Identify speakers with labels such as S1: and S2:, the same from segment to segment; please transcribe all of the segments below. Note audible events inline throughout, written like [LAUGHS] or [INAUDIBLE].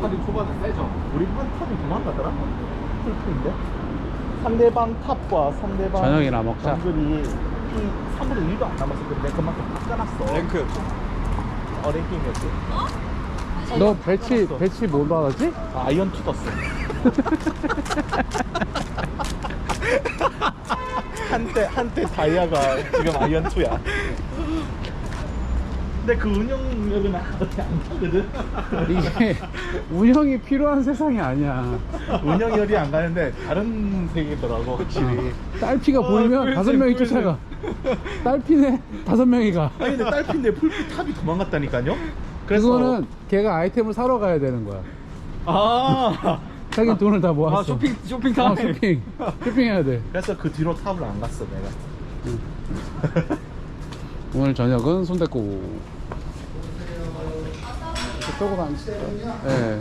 S1: 탑이 초반에 세죠? 우리 한 탑이 도망가더라? 풀풀인데? 상대방 탑과 상대방
S2: 저녁이나 먹자.
S1: 정글이 피 3분의 1도 안 남았을 텐데 그만큼 깎아놨어
S3: 랭크
S1: 어 랭킹이었지?
S2: 너 배치 배치 뭐 받았지?
S1: 아, 아이언 2 떴어 [LAUGHS] 한때 한때 다이아가 지금 아이언 2야 근데 그 운영력은 어떻게 안 가거든
S2: 이게 운영이 필요한 세상이 아니야.
S1: 운영열이 안 가는데 다른 세계더라고 확실히
S2: 딸피가
S1: 어,
S2: 보이면 다섯 명이
S1: 꿀잼.
S2: 쫓아가. 딸피네 다섯 명이 가.
S1: 아니 근데 딸핀데 풀피 탑이 도망갔다니까요? 그래서
S2: 그거는 걔가 아이템을 사러 가야 되는 거야.
S1: 아
S2: 자기 돈을 다 모았어.
S3: 아 쇼핑 쇼핑
S2: 어,
S3: 타임
S2: 쇼핑. 쇼핑해야 돼.
S1: 그래서 그 뒤로 탑을 안 갔어 내가
S2: 오늘 저녁은 순댓국. 그쪽으로 안 치죠? 예.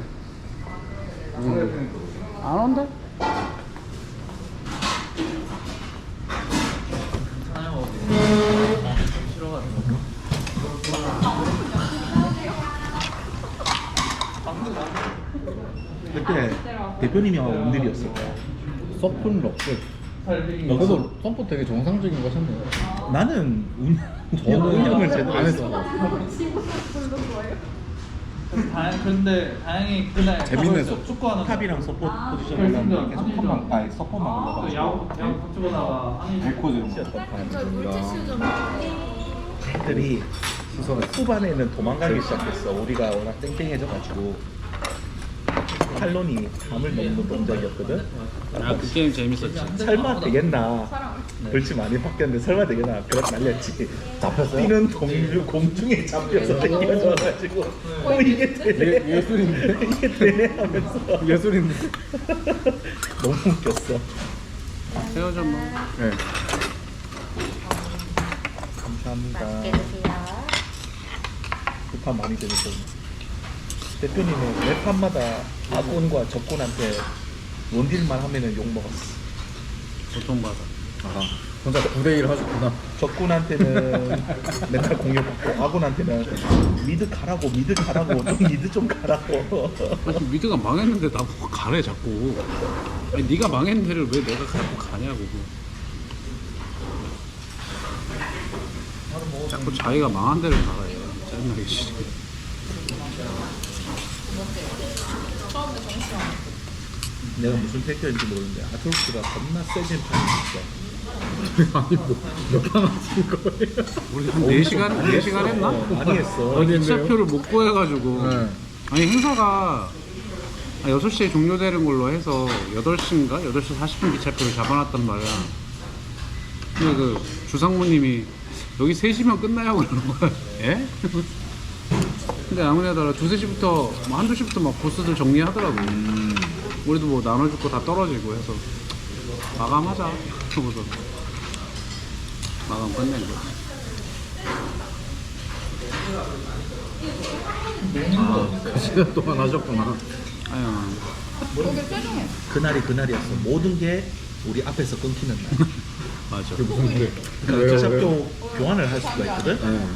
S2: 음. 안 온대?
S1: 그때 대표님이랑 원딜이었을 거야
S3: 서폿 럭스 그래도 선포 되게 정상적인 거 하셨네요
S1: 나는 운,
S3: 저는
S1: 운영을 제대로
S3: 안
S1: 했어
S4: 다행 근데 다행히 그날
S3: 재밌네,
S4: 그거였어. 축구하는
S1: 탑이랑 서포트 포지션
S4: 결승전,
S1: 올라가면 계속
S4: 한일전.
S1: 컵만 아니 서포트만
S4: 또
S1: 올라가지고.
S4: 야구 야구 붙이고다가 아니.
S3: 에코즈 이런
S1: 애들이 후반에는 도망가기 시작했어. 우리가 워낙 땡땡해져가지고 탈론이 감을 넘는 동작이었거든.
S2: 아, 그 게임 재밌었지.
S1: 설마 되겠나? 벌칙 많이 바뀌었는데 설마 되겠나? 그래 날렸지. 잡혔어요? 뛰는 공주, 공중에 잡혀서 뛰어져가지고. 어 이게 되네
S3: 예, 예술인데? [LAUGHS]
S1: 이게 되네 하면서.
S3: 예술인데? [LAUGHS]
S1: 너무 웃겼어.
S2: 새우젓 먹
S3: 네.
S1: 감사합니다.
S5: 맛있게 드세요.
S1: 급한 많이 되셨어 대표님은 매 판마다 아군과 적군한테 원딜만 하면은 욕 먹었어
S2: 고통받아.
S3: 아 혼자 9대1 하셨구나
S1: 적군한테는 [LAUGHS] 맨날 공격받고 아군한테는 미드 가라고 미드 가라고 좀 미드 좀 가라고
S2: 아니, 미드가 망했는데 나보고 가래 자꾸. 아니 네가 망했는 데를 왜 내가 자꾸 가냐고. 자꾸 자기가 망한 데를 가래. 짜증나게 씨.
S1: 내가 무슨 택배인지 모르는데 아트록스가 겁나 세진 판이 있어 [LAUGHS]
S3: 아니 뭐몇판 하신 거예요?
S2: 우리 한 4시간 4시간 했나?
S1: 어, 많이 했어?
S2: 기차표를 못 구해가지고
S3: 네.
S2: 아니 행사가 6시에 종료되는 걸로 해서 8시인가? 8시 40분 기차표를 잡아놨단 말이야 근데 그 주상무님이 여기 3시면 끝나요? 그러는 거야 예? 근데 아무래도 두세 시부터 뭐 한두 시부터 막 보스들 정리하더라고 우리도 뭐 나눠줄 거 다 떨어지고 해서 마감하자 그러고서 마감 끝낸 거야
S3: 아 시간 동안 하셨구나
S2: 아유
S1: 그날이 그날이었어 모든 게 우리 앞에서 끊기는 날
S2: 맞아
S3: 그게 무슨 소리예요?
S1: 그러니까 기차표 교환을 할 수가 있거든
S3: 네.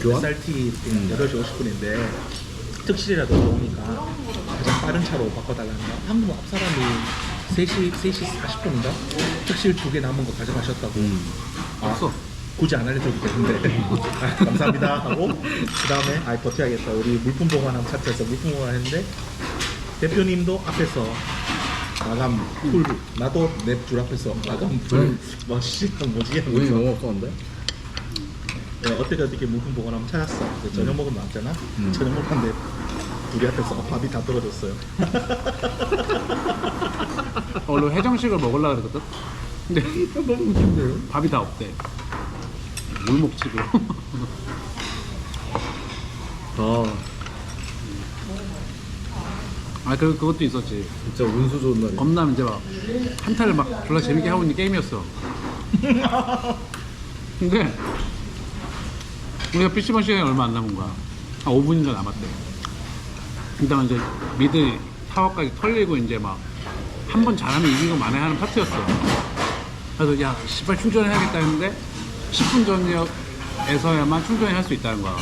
S1: 교환? SRT 8시 50분인데 특실이라도 나오니까 가장 빠른 차로 바꿔달라는 거. 방금 앞 사람이 3시, 3시 40분인가? 특실 두 개 남은 거 가져가셨다고. 아,
S2: 없어.
S1: 굳이 안 알려줘도 되는데. 아, [LAUGHS] 감사합니다. 하고 그 다음에 아 버텨야겠다. 우리 물품 보관 한번 찾아서 물품 보관했는데 대표님도 앞에서 마감 풀 나도 내줄 앞에서 마감 풀뭐 씨, 뭐지
S3: 운이
S1: 하면서
S3: 너무 없었는데?
S1: 네, 어떻게 어떻게 물품 보관하면 찾았어. 근데 저녁 먹으면 남잖아.
S3: 음.
S1: 저녁 먹었는데 우리 앞에서 밥이 다 떨어졌어요. [LAUGHS]
S2: 원래 회정식을 먹으려고 그랬거든? 근데 [LAUGHS]
S3: 너무 웃긴데요?
S2: 밥이 다 없대 물 먹지 그럼
S3: 아 [LAUGHS]
S2: 아 그, 그것도 있었지
S3: 진짜 운수 좋은 날이
S2: 겁나 이제 막 한타를 막 졸라 재밌게 하고 있는 게임이었어 근데 우리가 PC방 시간이 얼마 안 남은 거야 한 5분인가 남았대 그다음 이제 미드 타워까지 털리고 이제 막 한 번 잘하면 이기고 만회하는 파트였어 그래서 야 씨발 충전해야겠다 했는데 10분 전역에서야만 충전을 할 수 있다는 거야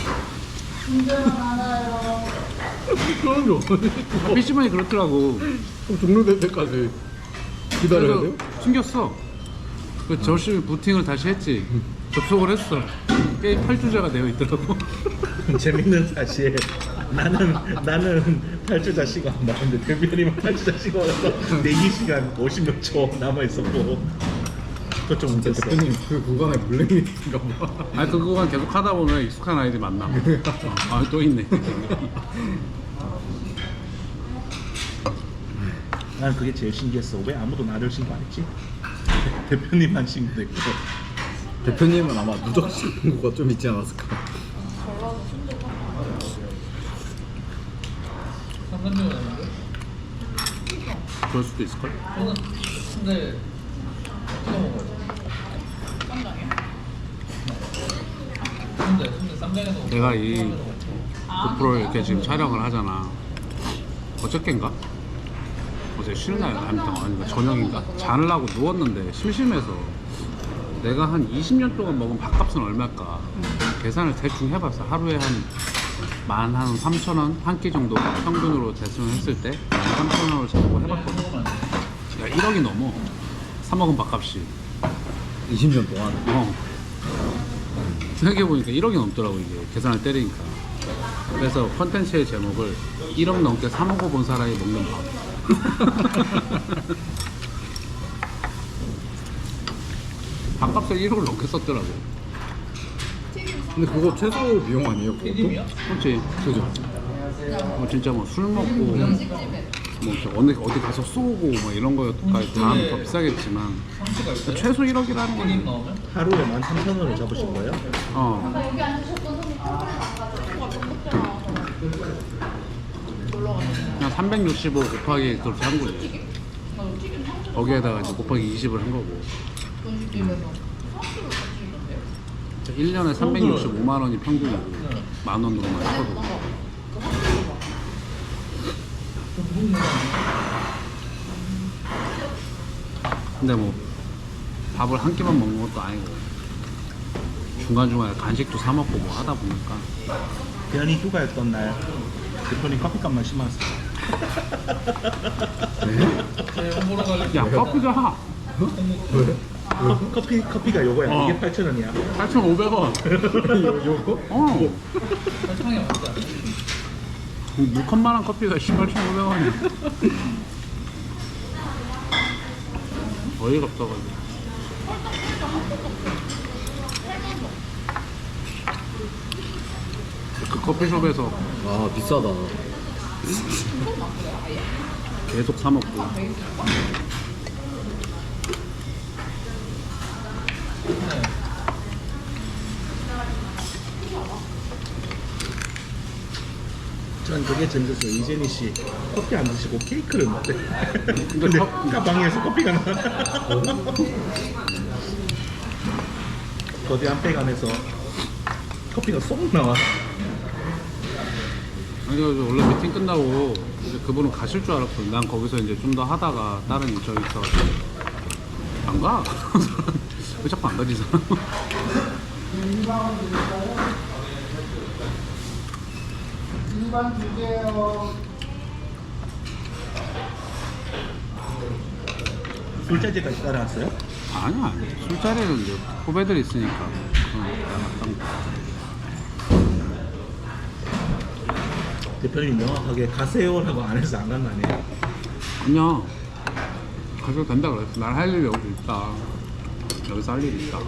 S3: 그런 게 없네.
S2: PC방이 그렇더라고.
S3: 그럼 종료될 때까지 기다려야 돼요?
S2: 그래서 숨겼어. 그 저씨 부팅을 다시 했지. 접속을 했어. 게임 8주자가 되어 있더라고. [LAUGHS]
S1: 재밌는 사실 나는 나는 탈주자 시간 나는데 대표님은 탈주자 시간에서 대기 시간 50몇 초 남아 있었고 그좀 웃겼어.
S3: 대표님 그 구간에 블랙리스트인가 봐.
S2: 아니 그거만 계속 하다 보면 익숙한 아이들 만나. 아 또 있네.
S1: 난 그게 제일 신기했어. 왜 아무도 나를 신고 안 했지? 대표님만 신고됐고
S3: 대표님은 아마 누적 신고가 좀 있지 않았을까?
S4: 상관적으로 했는데
S2: 그럴 수도 있을걸?
S4: 저는 근데 어떻게 먹어요? 근데 근데 쌈장에서
S2: 내가 이 고프로를 이렇게 지금 촬영을 하잖아. 어저께인가? 어제 쉬는 날 아무튼 아닌가 저녁인가? 자려고 누웠는데 심심해서 내가 한 20년 동안 먹은 밥값은 얼마일까 계산을 대충 해봤어. 하루에 한만 한 3천 원 한 끼 정도 평균으로 대충 했을 때 3천 원을 잡고 해봤거든. 야 1억이 넘어. 사 먹은 밥값이.
S3: 20년 동안.
S2: 어. 생각해보니까 1억이 넘더라고 이게 계산을 때리니까 그래서 컨텐츠의 제목을 1억 넘게 사 먹어본 사람이 먹는 밥 [LAUGHS] 밥값을 1억을 넘게 썼더라고
S3: 근데 그거 최소 비용 아니에요? 그것도?
S2: 그렇지
S3: 그죠?
S2: 뭐 진짜 뭐 술 먹고 뭐 이렇게 어디, 어디 가서 쏘고 뭐 이런 거까지 다 하면 더 비싸겠지만
S4: 있어요?
S2: 최소 1억이라는
S4: 튀김
S2: 건?
S1: 하루에 13,000원을 잡으실 거예요?
S2: 어. 그냥 365 곱하기 그렇게 한 거지. 거기에다가 이제 곱하기 20을 한 거고. 1년에 365만 원이 평균이고 만 원으로만 쳐도. 근데 뭐 밥을 한 끼만 먹는 것도 아니고 중간중간에 간식도 사 먹고 뭐 하다 보니까
S1: 대현이 휴가였던 날 대표님 커피값만 10만 원 썼어.
S4: 제 홍보로 갈래?
S2: 야 커피가
S3: 왜?
S1: 커- 커피 커피가 요거야.
S2: 어.
S1: 이게 8,000원이야.
S2: 8,500원 [LAUGHS]
S3: 요, 요거?
S2: 어
S4: 설탕이 없다
S2: 물컵만한 커피가 18,500원이야 어이가 없어가지고 그 커피숍에서
S3: 아 비싸다.
S2: 계속 사 먹고
S1: 전 그게 재밌었어요. 이재니 씨 커피 안 드시고 케이크를 먹대. 근데
S2: 컵-
S1: 가방에서 커피가 나. 거대한 백 안에서 커피가 쏙 나와.
S2: 아니 원래 미팅 끝나고 이제 그분은 가실 줄 알았거든 난 거기서 이제 좀 더 하다가 다른 일정이 있어가지고 안 가? [LAUGHS] 왜 자꾸 안 가지 이 사람
S1: 술자리까지 따라왔어요?
S2: 아니야 술자리는 이제 후배들 이 있으니까 거.
S1: 대표님이 명확하게 가세요라고 안 해서 안 간 거 아니에요?
S2: 그냥 가서 된다 그랬어 난할 일이 여기 있다 여기서 할 일이 있다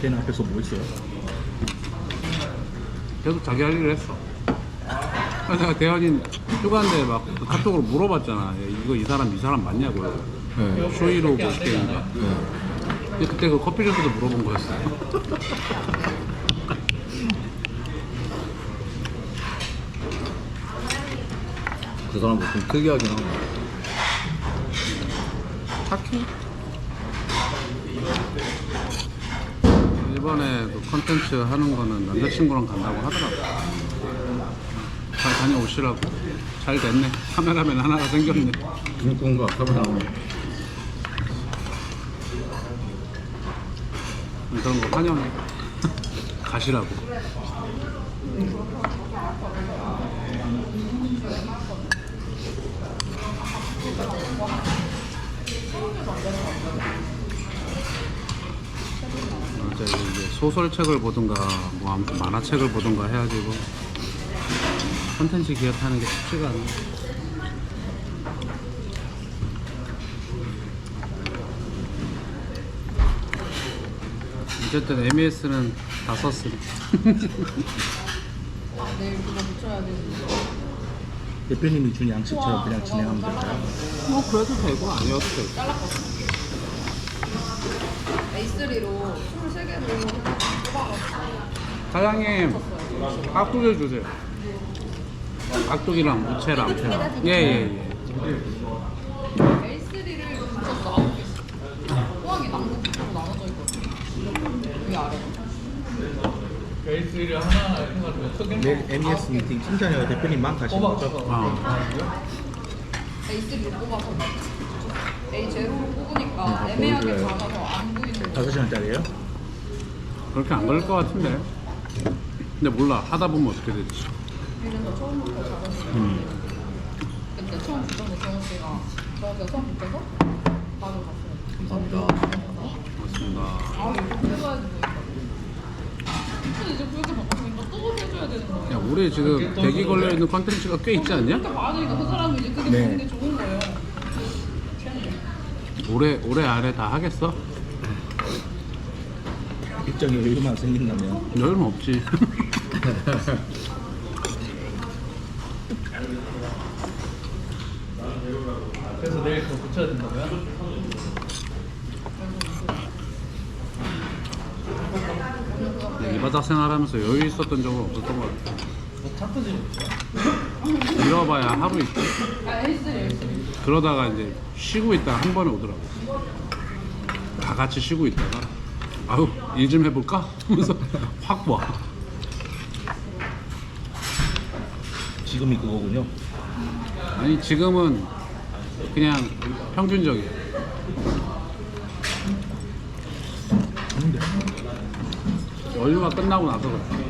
S1: 걔는 앞에서 뭐 있어요?
S2: 계속 자기 할 일을 했어 내가 대현이 휴가인데 막 카톡으로 물어봤잖아 야, 이거 이 사람 이 사람 맞냐고요
S3: 네.
S2: 쇼이로 보시게인가
S3: 네.
S2: 근데 그때 그 커피숍에서 물어본 거였어
S3: 그 사람도 좀 특이하긴 하네.
S2: 착해 이번에 그 컨텐츠 하는 거는 남자친구랑 간다고 하더라고 잘 다녀오시라고. 잘 됐네. 카메라맨 하나가 생겼네.
S3: 중국과 카메라.
S2: 그런 거 환영해. [LAUGHS] 가시라고 소설책을 보든가 뭐 아무튼 만화책을 보든가 해가지고 컨텐츠 기획하는 게 쉽지가 않아. 어쨌든 MES는 다 썼으니 [LAUGHS]
S5: 내일 그거 붙여야 되는데.
S1: 대표님이 준 양식처럼 그냥 진행하면 될까요?
S2: 뭐 그래도 되고 아니어도 되고
S5: A3로 23개로 뽑아가지고.
S2: 사장님 깍두기 주세요 깍두기랑 무채랑 예예예
S5: A3를 붙였어, 9개. 포항이 남북으로 나눠져 있거든. 여기 아래.
S4: 베이스를 하나 크게
S1: 내일 MES 미팅 칭찬이가 대표님만 가시는 거죠?
S4: 뽑아서
S5: A3로 뽑아서. A0로 뽑으니까 애매하게
S1: 보여줘요.
S5: 작아서 안 보이는 거.
S1: 5시간짜리예요?
S2: 그렇게 안 걸릴 것 같은데 근데 몰라 하다 보면 어떻게 될지
S5: 이래서 처음부터 작았어.
S1: 음.
S5: 근데 처음 붙였는데 정우 씨가 정우가 처음 붙여서 바로 갔어요.
S1: 감사합니다.
S2: 맞습니다
S5: 아, 이거 해줘야지 보니까. 근데 이제 그렇게 바꾸니까 또 해줘야 되는 거예요.
S2: 야 우리 지금 대기 걸려있는 컨텐츠가 꽤 있지 않냐?
S5: 그렇게 많으니까 그 사람은 이제 그게
S1: 네.
S5: 보는 게 좋은 거예요.
S2: 올해 올해 안에 다 하겠어?
S1: 일정이 여유만 생긴다면
S2: 여유는 없지 [LAUGHS]
S4: 그래서 내일 그거 붙여야 된다고요?
S2: 이 바닥 생활하면서 여유 있었던 적은 없었던 것 같아
S4: 뭐 뭐.
S2: 잃어봐야 하루 있고
S5: 아.
S2: 그러다가 이제 쉬고 있다가 한 번에 오더라고 다 같이 쉬고 있다가 아유 일 좀 해볼까? [LAUGHS] 하면서 확 와.
S1: 지금이 그거군요.
S2: 아니 지금은 그냥 평균적이야
S1: 아닌데.
S2: 연휴가 끝나고 나서 그래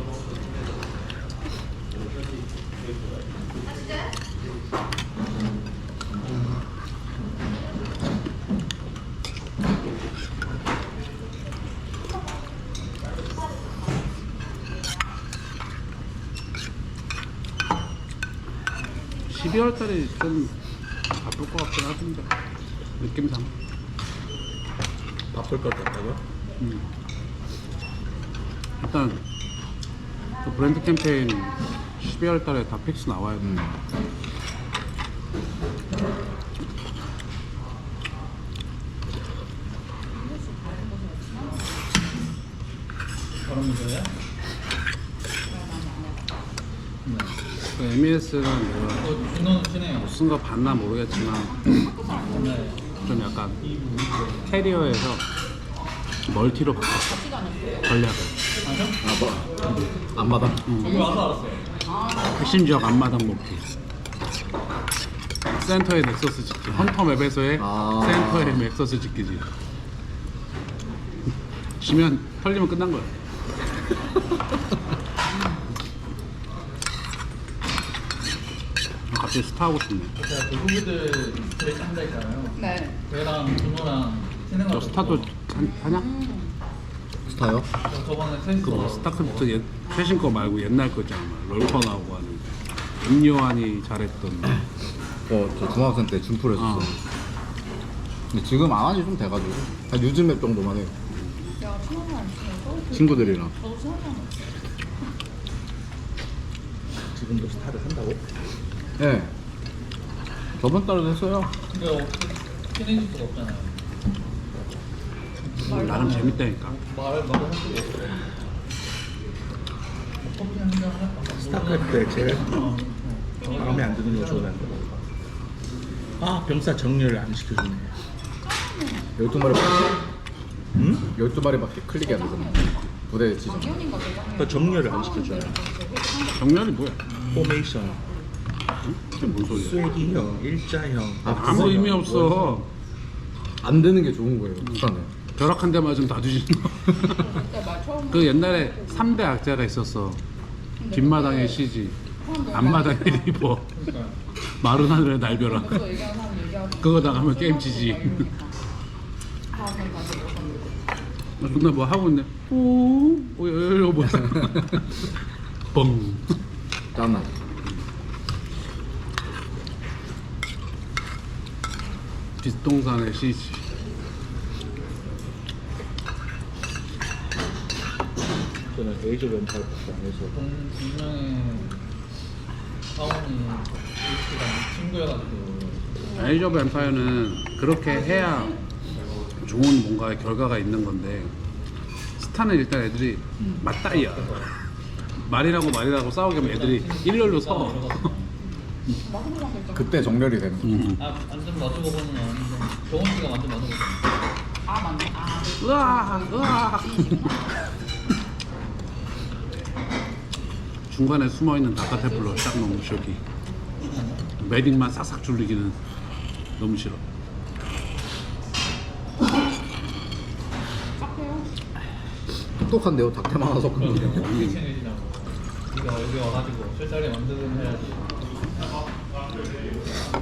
S2: (12월) 달에 좀 바쁠 것 같긴 하던데 느낌상
S1: 바쁠 것 같다고요?
S2: 일단 그 브랜드 캠페인 12월 달에 다 픽스 나와야 돼.
S4: 그런 문제야?
S2: 그
S4: 준호는
S2: 쓴거 봤나 모르겠지만
S4: 네.
S2: 좀 약간 캐리어에서 멀티로 바꿨어. 전략을.
S4: 아죠?
S3: 안 받아.
S4: 여기 와서 알았어요.
S2: 핵심 지역 앞마당 먹기. 센터의 넥서스 짓기. 헌터 맵에서의
S3: 아.
S2: 센터의 넥서스 짓기지. 지면 털리면 끝난 거야. [LAUGHS] 갑자기 스타 하고 싶네.
S4: 제가 그 후기들 제일 짠다 있잖아요.
S5: 네.
S4: 걔랑 준호랑 친해가지고.
S2: 너 스타도 한- 하냐?
S3: 스타요?
S4: 저 저번에 셋이서
S2: 그뭐 스타크래프트 옛, 최신 거 말고 옛날 거 있잖아. 막 롤퍼 나오고 하는. 임요한이 잘했던.
S3: 어, 저 중학생 때 준프를 했었어.
S2: 어.
S3: 근데 지금 안 하지 좀 돼가지고. 한 요즘 맵 정도만 해.
S5: 야, 친하면 안 친해서?
S3: 친구들이랑.
S5: 저도 친하지 않았어요.
S1: 지금도 스타를 한다고?
S3: 예. 저번 달에도 했어요.
S4: 근데 어, 친해질 수가 없잖아요.
S2: 나름 재밌다니까.
S4: 말을 할까?
S1: 스타크래프트에 제일
S4: 어.
S1: 마음에 안 드는 거 좋아하는 거. 아 병사 정렬 안 시켜주네.
S3: 12마리밖에,
S1: 응?
S3: 12마리밖에 클릭이 안 되잖아. 부대 지정.
S5: 대장님.
S1: 그 정렬을 안 시켜줘요.
S2: 정렬이 뭐야?
S1: 포메이션,
S2: 뭔 소리야?
S1: 쇠기형, 일자형.
S3: 아,
S2: 아무
S3: 그거
S2: 의미 없어.
S3: 안 되는 게 좋은 거예요, 부산에.
S2: 벼락 한 대 맞으면 다.
S5: 그때 말 처음
S2: 그 옛날에 3대 악자가 있었어. 뒷마당의 CG, 앞마당에 리버
S4: 그러니까
S2: 마른 하늘에 날벼락
S5: 그거
S2: 나가면 게임 지지
S5: 아
S2: 존나 뭐 하고 있네 오 어, 이거 뭐야 뻥
S3: 짠나.
S2: 뒷동산의 시시
S1: 저는 에이저 왼팔밖에 안 해서.
S4: 동 분명히 사원이 친구여가지고.
S2: 에이저 오브 엠파이어는 그렇게 해야 좋은 뭔가의 결과가 있는 건데 스타는 일단 애들이 맞다이야. [LAUGHS] 말이라고 말이라고 싸우게 하면 애들이 일렬로 서.
S5: 마지막 결정 [LAUGHS]
S3: 그때 정렬이 되는 거.
S2: 음.
S4: 아 완전 마주보고는 아닌데. 정원 씨가 완전 마주보고
S5: 아 맞네. 아
S2: 으아 으아 [LAUGHS] 중간에 숨어있는 다카테플러 딱 너무 저기. 매딩만 싹싹 줄리기는 너무 싫어.
S5: 짝해요.
S3: 똑똑한데요? 닭템 하나 섞은 거.
S4: 생일이라고. 네가 여기 와가지고 술자리 만들면 해야지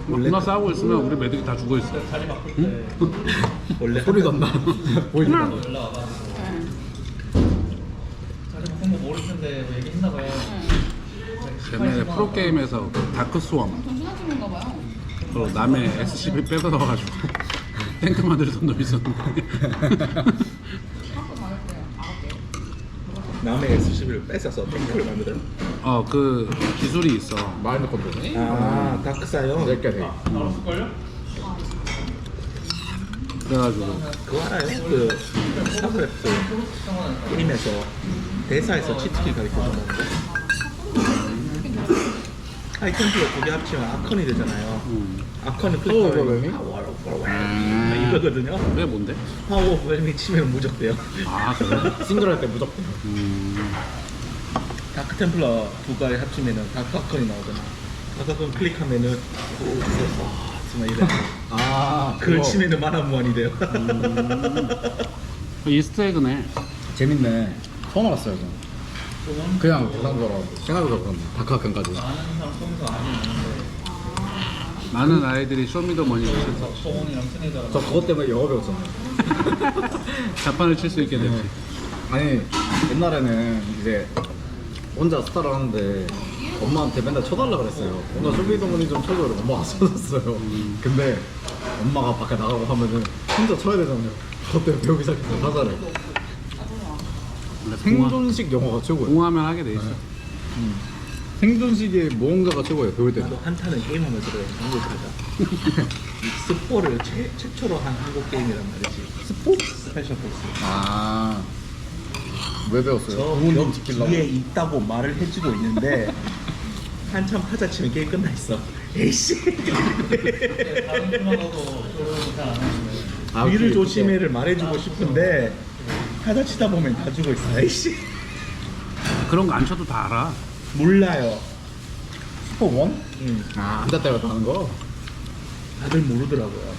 S2: 누나 싸우고 있으면 우리 매딩이 다 죽어 있어.
S4: 자리 바꿀 때
S1: 원래
S3: 소리도 안 나. [LAUGHS] 보이지도 않아.
S4: 너 연락 와가지고
S5: 네.
S4: 자리 바꾼 거 모를 텐데 뭐 얘기했나 봐요.
S2: 옛날에 프로 게임에서 다크 스웜
S5: 친구인가 봐요.
S2: 그 남의 SCP 뺏어와가지고. [LAUGHS] 탱크 만들던 놈 있었는데 [LAUGHS]
S5: 학교 다닐 때 알았대요
S1: 남의 S11을 뺏어서 탱크를 만들어요
S2: 어 그 기술이 있어
S3: 마인드 컨트롤.
S1: 아 다크사요?
S3: 낼게 돼.
S2: 그래가지고
S1: 그거 알아요? 그 스타크래프트 게임에서 대사에서 치트키 가르쳐 주는 거 하이템플러 두개 합치면 아컨이 되잖아요
S2: 음.
S1: 아컨은 클릭하면
S3: 오버웨밍?
S1: 파워 오 이거거든요
S2: 그게 뭔데?
S1: 파워 오버웨밍 치면 무적돼요
S2: 아 그래?
S3: 싱글 할 때 무조건.
S2: 음.
S1: 다크 템플러 두 가지 합치면은 다크 아컨이 나오잖아 다크 아컨 클릭하면은 오, 와 정말 이래
S3: 아,
S1: 그걸
S3: 그거
S1: 치면은 만화 무한이 돼요
S2: 이스트에그네
S3: 재밌네. 처음 알았어요, 저. 그냥 알았는데. 생각보다 그렇네. 다카근까지.
S4: 아는 사람 속에서 아니었는데
S2: 많은 아이들이 쇼미더머니를
S3: 저 그것 때문에 영어 배웠잖아요. [LAUGHS]
S2: 자판을 칠 수 있게 됐지
S3: 아니, 옛날에는 이제 혼자 스타를 하는데 엄마한테 맨날 쳐달라 그랬어요. 엄마 쇼미더머니 좀 쳐줘요. 엄마가 [LAUGHS] 쳐줬어요. 근데 엄마가 밖에 나가고 하면은 혼자 쳐야 되잖아요. 그것 때문에 배우기 시작했어요,
S2: 공화,
S3: 생존식 영어가 최고예요.
S2: 공화면 하게 돼 있어
S3: 생존식의 무언가가 최고예요, 배울 때.
S1: 나도 한타는 게임하면서 그래 한국 이 스포를 최, 최초로 한 한국 게임이란 말이지 스포? 스페셜 포스
S3: 아. 왜 배웠어요?
S1: 저
S3: 부모님
S1: 벽
S3: 지키려고.
S1: 뒤에 있다고 말을 해주고 있는데 한참 타자 치면 게임 끝나 있어 에이씨
S4: 다른 잘안 하는데
S3: 아,
S1: 위를
S3: 그게
S1: 조심해를 말해주고 싶은데 타자 치다 보면 다 죽어 있어 에이씨
S2: 그런 거 안 쳐도 다 알아
S1: 몰라요
S3: 슈퍼 원?
S1: 응.
S3: 아, 앉아 때렸다 하는 거?
S1: 다들 모르더라고요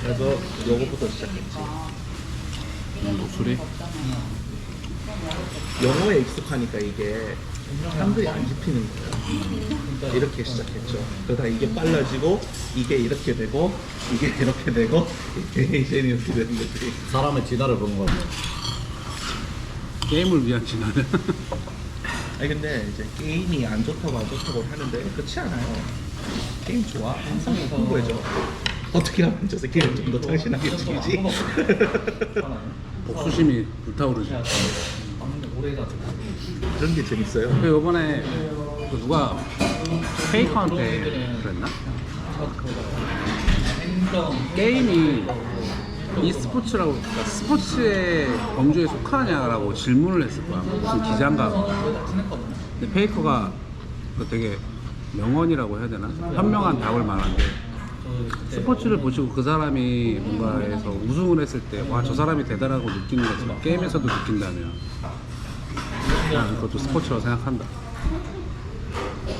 S1: 그래서 요거부터 시작했지
S2: 음, 목소리
S1: 영어에 익숙하니까 이게 사람들이 안 집히는 거예요. 이렇게 시작했죠. 그러다 이게 빨라지고 이게 이렇게 되고 이게 이렇게 되고 이제 이렇게 되는 거지.
S3: 사람의 진화를 보는 거 같아요.
S2: 게임을 위한 진화는
S1: 아니 근데 이제 게임이 안 좋다고 안 좋다고 하는데 그렇지 않아요. 게임 좋아. 항상 홍보해줘. 어떻게 하면 저 새끼를 좀더 당신하게 죽이지?
S2: 복수심이 불타오르지
S1: 그런 게 재밌어요.
S2: 그 요번에 그 누가 페이커한테 그랬나? 게임이 이 스포츠라고 그러니까 스포츠의 범주에 속하냐라고 질문을 했을 거야 무슨 기자인가 근데 페이커가 그 되게 명언이라고 해야 되나? 현명한 답을 말한데 스포츠를 보시고 그 사람이 뭔가에서 우승을 했을 때 와 저 사람이 대단하고 느끼는 것처럼 게임에서도 느낀다면 난 그것도 스포츠라고 생각한다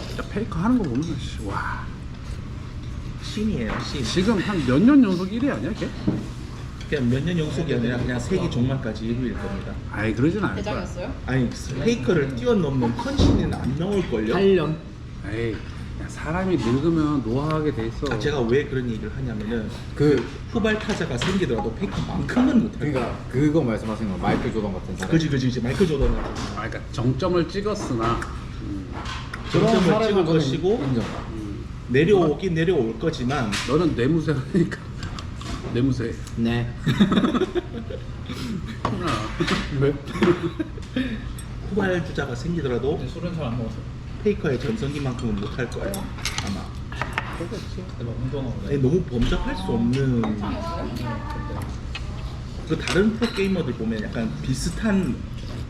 S2: 진짜 페이커 하는 거 보면 씨, 와
S1: 신이에요, 신.
S2: 지금 한 몇 년 연속 1위 아니야 걔?
S1: 그냥 몇 년 연속이 아니라 그냥 세기 종말까지 1위일 겁니다.
S2: 아이 그러진 않을 거야.
S5: 대장이었어요?
S1: 아니 페이커를 뛰어넘는 컨신은 안 나올걸요?
S3: 8년
S2: 에이 야, 사람이 늙으면 노화하게 돼 있어.
S1: 아, 제가 왜 그런 얘기를 하냐면은
S3: 그
S1: 후발 타자가 생기더라도 페이커만큼은 못할 거야.
S3: 그러니까 그거 말씀하시는 거 마이클 조던 같은 사람
S1: 그지 그지 그지 마이클 조던은
S2: 아, 그러니까 정점을 찍었으나 음,
S1: 점점을 찍을
S3: 저는
S1: 것이고
S3: 인정
S1: 내려오긴 내려올 거지만
S2: 너는 뇌무새니까 뇌무새.
S3: 네
S2: 하나.
S3: 왜? [LAUGHS]
S1: 후발 주자가 생기더라도
S4: 근데 술은 잘 안 먹었어.
S1: 페이커의 전성기만큼은 못할 거예요 아마
S4: 내가 운동하고
S1: 아니, 너무 범접할 수 없는? 그 다른 프로 게이머들 보면 약간 비슷한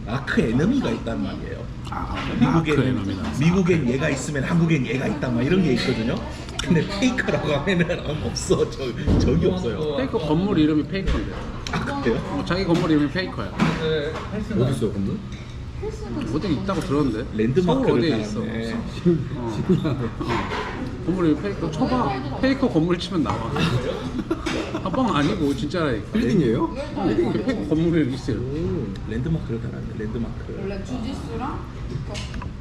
S1: 아크 에너미가 있단 말이에요
S2: 아,
S1: 미국에는
S2: 에너미다.
S1: 미국엔 얘가 있으면 한국엔 얘가 있다 막 이런 게 있거든요 근데 페이커라고 하면은 없어 저, 적이 없어요
S2: 페이커 건물 이름이 페이커인데.
S1: 아 그래요?
S2: 어, 자기 건물 이름이 페이커야.
S3: 어디 있어요 근데?
S2: 어디 있다고 들었는데.
S1: 랜드마크를
S2: 어디에 있어?
S1: 달았네
S2: 어. 어. 건물 이름이 페이커. 쳐봐. 페이커 건물 치면 나와. 합방 아니고 진짜라니까.
S3: 빌딩이에요?
S2: 어, 이렇게 페이커 건물 이름 있어요.
S1: 랜드마크를 달았네 랜드마크
S5: 원래 주짓수랑
S1: 아니야.